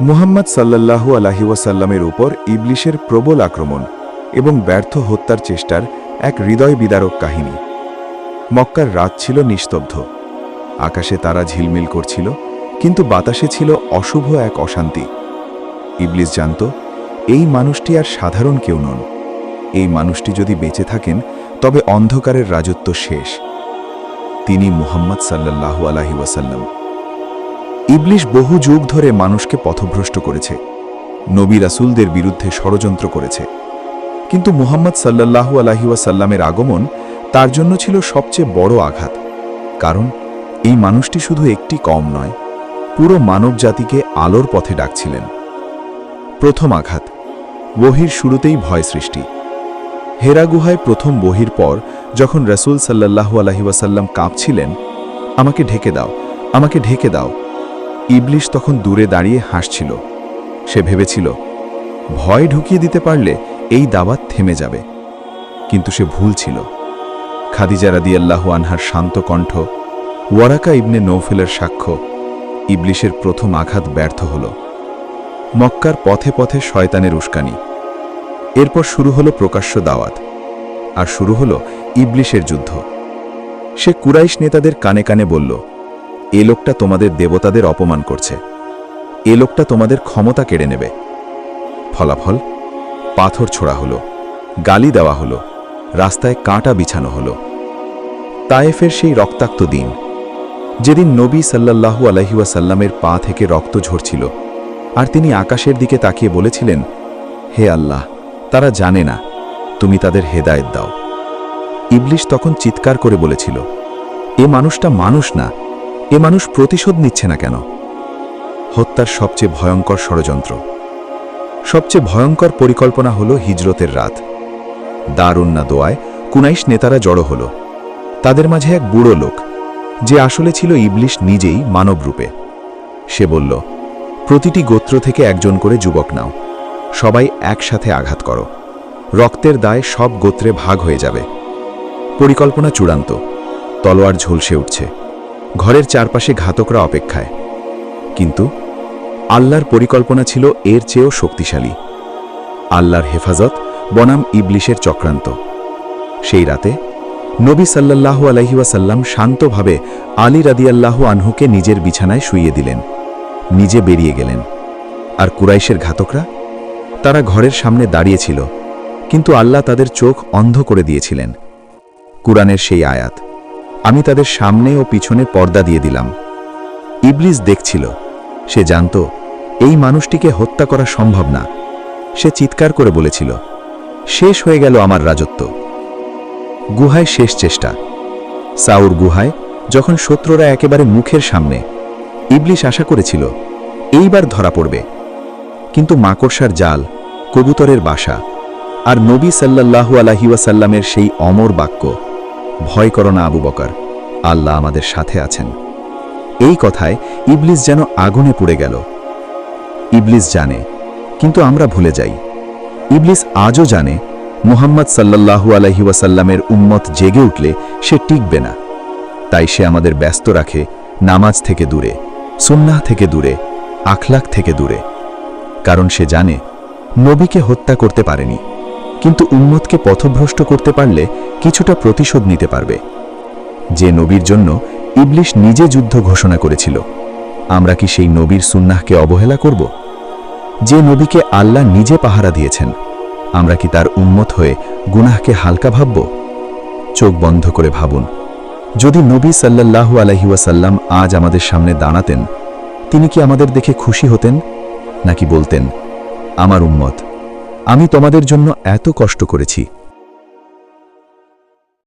মুহাম্মদ সাল্লাল্লাহু আলাহি ওয়াসাল্লামের উপর ইবলিশের প্রবল আক্রমণ এবং ব্যর্থ হত্যার চেষ্টার এক হৃদয় বিদারক কাহিনী। মক্কার রাত ছিল নিস্তব্ধ। আকাশে তারা ঝিলমিল করছিল, কিন্তু বাতাসে ছিল অশুভ এক অশান্তি। ইবলিস জানত, এই মানুষটি আর সাধারণ কেউ নন। এই মানুষটি যদি বেঁচে থাকেন, তবে অন্ধকারের রাজত্ব শেষ। তিনি মুহাম্মদ সাল্লাল্লাহু আলাহি ওয়াসাল্লাম। ইবলিশ বহু যুগ ধরে মানুষকে পথভ্রষ্ট করেছে। নবী রাসুলদের বিরুদ্ধে ষড়যন্ত্র করেছে। কিন্তু মুহাম্মদ সাল্লাল্লাহু আলাহি ওয়াসাল্লামের আগমন তার জন্য ছিল সবচেয়ে বড় আঘাত। কারণ এই মানুষটি শুধু একটি কম নয়, পুরো মানব জাতিকে আলোর পথে ডাকছিলেন। প্রথম আঘাত, বহির শুরুতেই ভয় সৃষ্টি। হেরা গুহায় প্রথম বহির পর যখন রসুল সাল্লাল্লাহু আলাহি ওয়াসাল্লাম কাঁপছিলেন, আমাকে ঢেকে দাও, আমাকে ঢেকে দাও। ইবলিশ তখন দূরে দাঁড়িয়ে হাসছিল। সে ভেবেছিল, ভয় ঢুকিয়ে দিতে পারলে এই দাওয়াত থেমে যাবে। কিন্তু সে ভুল ছিল। খাদিজা রাদিয়াল্লাহু আনহার শান্ত কণ্ঠ, ওয়ারাকা ইবনে নৌফেলের সাক্ষ্য, ইবলিশের প্রথম আঘাত ব্যর্থ হল। মক্কার পথে পথে শয়তানের উস্কানি। এরপর শুরু হলো প্রকাশ্য দাওয়াত, আর শুরু হলো ইবলিশের যুদ্ধ। সে কুরাইশ নেতাদের কানে কানে বলল এ লোকটা তোমাদের দেবতাদের অপমান করছে। এ লোকটা তোমাদের ক্ষমতা কেড়ে নেবে। ফলাফল, পাথর ছোড়া হলো, গালি দেওয়া হলো, রাস্তায় কাঁটা বিছানো হলো। তায়েফের সেই রক্তাক্ত দিন, যেদিন নবী সাল্লাল্লাহু আলহিউসাল্লামের পা থেকে রক্ত ঝরছিল, আর তিনি আকাশের দিকে তাকিয়ে বলেছিলেন, হে আল্লাহ, তারা জানে না, তুমি তাদের হেদায়েত দাও। ইবলিশ তখন চিৎকার করে বলেছিল, এ মানুষটা মানুষ না এ মানুষ প্রতিশোধ নিচ্ছে না কেন? হত্যার সবচেয়ে ভয়ঙ্কর ষড়যন্ত্র। সবচেয়ে ভয়ঙ্কর পরিকল্পনা হল হিজরতের রাত। দারুন্না দোয়ায় কুনাইশ নেতারা জড়ো হল। তাদের মাঝে এক বুড়ো লোক, যে আসলে ছিল ইবলিশ নিজেই মানবরূপে সে বলল, প্রতিটি গোত্র থেকে একজন করে যুবক নাও। সবাই একসাথে আঘাত করো। রক্তের দায় সব গোত্রে ভাগ হয়ে যাবে। পরিকল্পনা চূড়ান্ত। তলোয়ার ঝলসে উঠছে। ঘরের চারপাশে ঘাতকরা অপেক্ষায়। কিন্তু আল্লাহর পরিকল্পনা ছিল এর চেয়েও শক্তিশালী। আল্লাহর হেফাজত বনাম ইবলিশের চক্রান্ত। সেই রাতে নবী সাল্লাল্লাহু আলহিউসাল্লাম শান্তভাবে আলী রাদিয়াল্লাহু আনহুকে নিজের বিছানায় শুইয়ে দিলেন। নিজে বেরিয়ে গেলেন। আর কুরাইশের ঘাতকরা? তারা ঘরের সামনে দাঁড়িয়েছিল, কিন্তু আল্লাহ তাদের চোখ অন্ধ করে দিয়েছিলেন। কুরআনের সেই আয়াত আমি তাদের সামনে ও পিছনে পর্দা দিয়ে দিলাম। ইবলিস দেখছিল। সে জানত, এই মানুষটিকে হত্যা করা সম্ভব না। সে চিৎকার করে বলেছিল, শেষ হয়ে গেল আমার রাজত্ব। গুহায় শেষ চেষ্টা। সাউর গুহায় যখন শত্রুরা একেবারে মুখের সামনে ইবলিশ আশা করেছিল, এইবার ধরা পড়বে। কিন্তু মাকড়সার জাল, কবুতরের বাসা আর নবী সাল্লাল্লাহু আলাহিওয়াসাল্লামের সেই অমর বাক্য ভয় করো না, আবু বকর। আল্লাহ আমাদের সাথে আছেন। এই কথায় ইবলিস যেন আগুনে পুড়ে গেল। ইবলিস জানে, কিন্তু আমরা ভুলে যাই। ইবলিস আজও জানে, মুহাম্মদ সাল্লাল্লাহু আলহি ওয়াসাল্লামের উম্মত জেগে উঠলে সে টিকবে না। তাই সে আমাদের ব্যস্ত রাখে, নামাজ থেকে দূরে, সুন্নাহ থেকে দূরে আখলাক থেকে দূরে। কারণ সে জানে, নবীকে হত্যা করতে পারেনি। কিন্তু উম্মতকে পথভ্রষ্ট করতে পারলে কিছুটা প্রতিশোধ নিতে পারবে। যে নবীর জন্য ইবলিশ নিজে যুদ্ধ ঘোষণা করেছিল, আমরা কি সেই নবীর সুন্নাহকে অবহেলা করব? যে নবীকে আল্লাহ নিজে পাহারা দিয়েছেন, আমরা কি তার উন্মত হয়ে গুনাহকে হালকা ভাবব? চোখ বন্ধ করে ভাবুন, যদি নবী সাল্লাল্লাহু আলহিউসাল্লাম আজ আমাদের সামনে দাঁড়াতেন, তিনি কি আমাদের দেখে খুশি হতেন, নাকি বলতেন, আমার উম্মত আমি তোমাদের জন্য এত কষ্ট করেছি।